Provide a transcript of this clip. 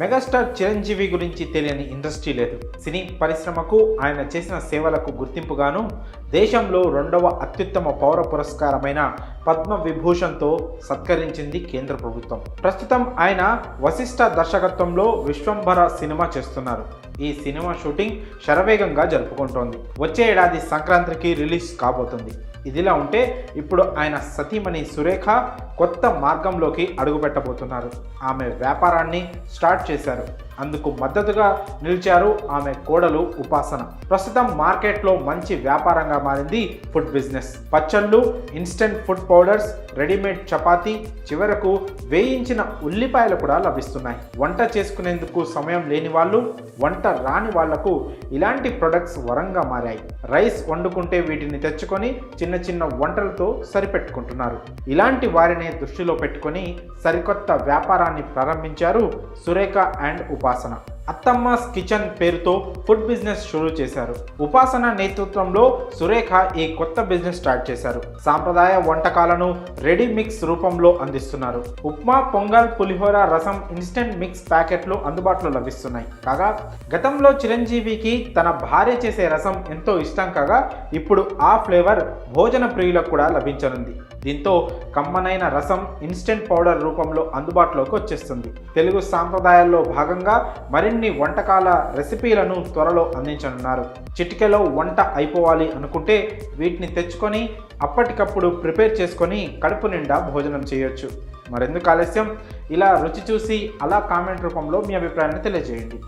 Megastar Chiranjeevi గురించి తెలియని industry లేదు. సినీ పరిశ్రమకు ఆయన చేసిన సేవలకు గుర్తింపుగాను దేశంలో రెండవ అత్యుత్తమ పౌర పురస్కారమైన పద్మ విభూషణ్తో సత్కరించింది కేంద్ర ప్రభుత్వం. ప్రస్తుతం ఆయన వశిష్ఠ దర్శకత్వంలో విశ్వంభర సినిమా చేస్తున్నారు. ఈ సినిమా షూటింగ్ శరవేగంగా జరుపుకుంటోంది. వచ్చే ఏడాది సంక్రాంతికి రిలీజ్ కాబోతుంది. ఇదిలా ఉంటే ఇప్పుడు ఆయన సతీమణి సురేఖ కొత్త మార్గంలోకి అడుగుపెట్టబోతున్నారు. ఆమె వ్యాపారాన్ని స్టార్ట్ చేశారు. అందుకు మద్దతుగా నిలిచారు ఆమె కోడలు ఉపాసన. ప్రస్తుతం మార్కెట్లో మంచి వ్యాపారంగా మారింది ఫుడ్ బిజినెస్. పచ్చళ్ళు instant food powders readymade chapati చివరకు వేయించిన ఉల్లిపాయలు కూడా లభిస్తున్నాయి. వంట చేసుకునేందుకు సమయం లేని వాళ్ళు వంట రాని వాళ్ళకు ఇలాంటి ప్రొడక్ట్స్ వరంగా మారాయి. రైస్ వండుకుంటే వీటిని తెచ్చుకొని చిన్న చిన్న వంటలతో సరిపెట్టుకుంటున్నారు. ఇలాంటి వారిని దృష్టిలో పెట్టుకొని సరికొత్త వ్యాపారాన్ని ప్రారంభించారు సురేఖ అండ్ ఉపా ఉపాసన అత్తమ్మస్ కిచెన్ పేరుతో ఫుడ్ బిజినెస్ షురూ చేశారు. ఉపాసన నేతృత్వంలో సురేఖ ఈ కొత్త బిజినెస్ స్టార్ట్ చేశారు. సాంప్రదాయ వంటకాలను రెడీ మిక్స్ రూపంలో అందిస్తున్నారు. ఉప్మా పొంగల్ పులిహోర రసం ఇన్స్టెంట్ మిక్స్ ప్యాకెట్లు అందుబాటులో లభిస్తున్నాయి. కాగా గతంలో చిరంజీవికి తన భార్య చేసే రసం ఎంతో ఇష్టం కాగా ఇప్పుడు ఆ ఫ్లేవర్ భోజన ప్రియులకు కూడా లభించనుంది. దీంతో కమ్మనైన రసం ఇన్స్టెంట్ పౌడర్ రూపంలో అందుబాటులోకి వచ్చేస్తుంది. తెలుగు సాంప్రదాయాల్లో భాగంగా మరిన్ని మరిన్ని వంటకాల రెసిపీలను త్వరలో అందించనున్నారు. చిటికెలో వంట అయిపోవాలి అనుకుంటే వీటిని తెచ్చుకొని అప్పటికప్పుడు ప్రిపేర్ చేసుకొని కడుపు నిండా భోజనం చేయొచ్చు. మరెందుకు ఆలస్యం? ఇలా రుచి చూసి అలా కామెంట్ రూపంలో మీ అభిప్రాయాన్ని తెలియజేయండి.